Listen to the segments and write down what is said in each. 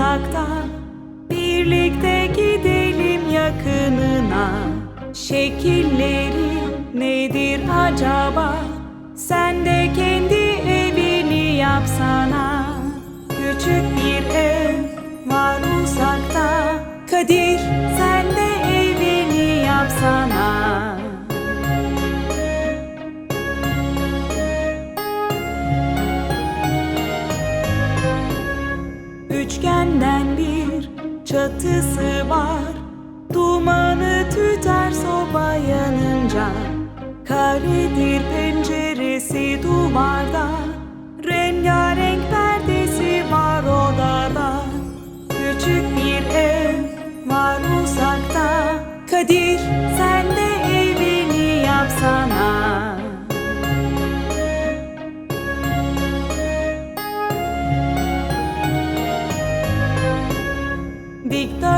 uzakta Birlikte gidelim yakınına. Şekilleri nedir acaba? Sen de kendi evini yapsana Küçük bir ev var uzakta Kadir Üçgenden bir çatısı var. Dumanı tüter soba yanınca Karedir penceresi duvarda. Rengarenk perdesi var odada. Küçük bir ev var uzakta. Kadir sen de evini yapsana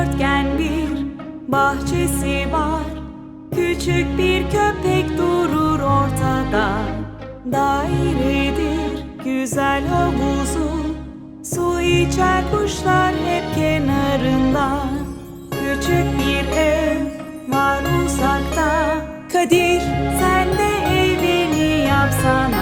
Dikdörtgen bir bahçesi var. Küçük bir köpek durur ortada. Dairedir güzel havuzu. Su içer kuşlar hep kenarında. Küçük bir ev var uzakta. Kadir sen de evini yapsana